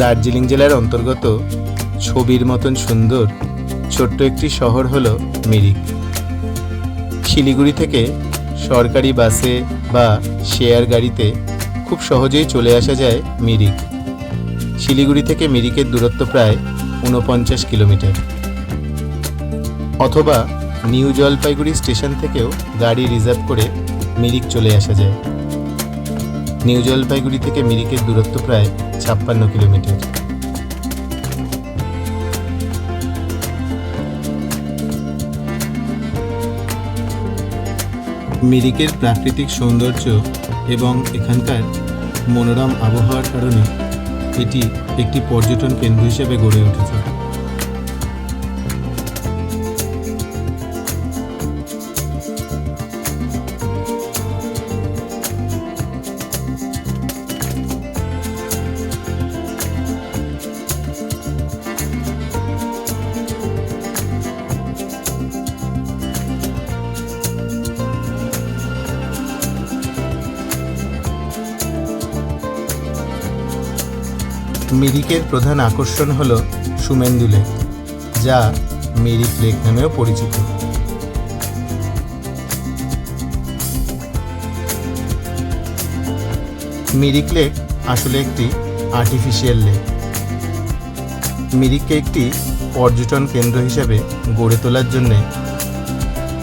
দার্জিলিং জেলার অন্তর্গত ছবির মতন সুন্দর ছোট্ট একটি শহর হলো মিরিক। শিলিগুড়ি থেকে সরকারি বাসে বা শেয়ার গাড়িতে খুব সহজেই চলে আসা যায় মিরিক। শিলিগুড়ি থেকে মিরিকের দূরত্ব প্রায় ঊনপঞ্চাশ কিলোমিটার। অথবা নিউ জলপাইগুড়ি স্টেশন থেকেও গাড়ি রিজার্ভ করে মিরিক চলে আসা যায়। নিউ জলপাইগুড়ি থেকে মিরিকের দূরত্ব প্রায় ছাপ্পান্ন কিলোমিটার। মিরিকের প্রাকৃতিক সৌন্দর্য এবং এখানকার মনোরম আবহাওয়ার কারণে এটি একটি পর্যটন কেন্দ্র হিসেবে গড়ে উঠেছে। মিরিকের প্রধান আকর্ষণ হল সুমেন্দু লেক, যা মিরিক লেক নামেও পরিচিত। মিরিক লেক আসলে একটি আর্টিফিশিয়াল লেক মিরিককে একটি পর্যটন কেন্দ্র হিসেবে গড়ে তোলার জন্যে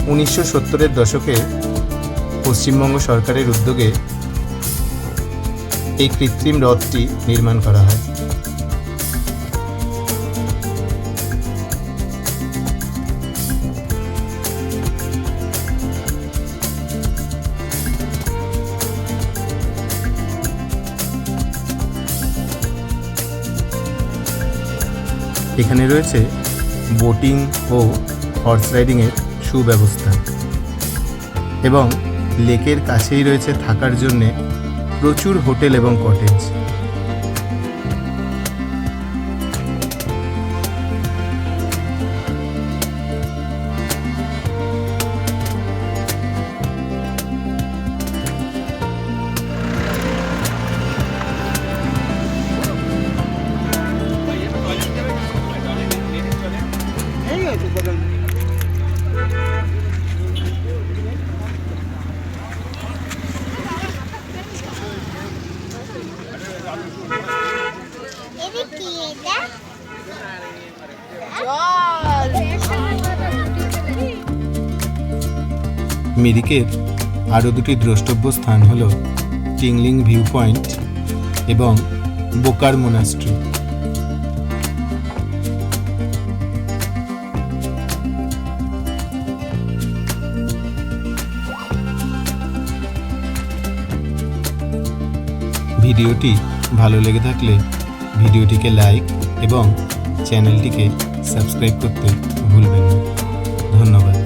উনিশশো সত্তরের দশকে পশ্চিমবঙ্গ সরকারের উদ্যোগে এই কৃত্রিম হ্রদটি নির্মাণ করা হয়। এখানে রয়েছে বোটিং ও হর্স রাইডিংয়ের সুব্যবস্থা। এবং লেকের কাছেই রয়েছে থাকার জন্যে প্রচুর হোটেল এবং কটেজ। মিরিকের আরও দুটি দ্রষ্টব্য স্থান হল টিংলিং ভিউ পয়েন্ট এবং বোকার মোনাস্ট্রি। ভিডিওটি ভালো লেগে থাকলে ভিডিওটিকে লাইক এবং চ্যানেলটিকে সাবস্ক্রাইব করতে ভুলবেন না। ধন্যবাদ।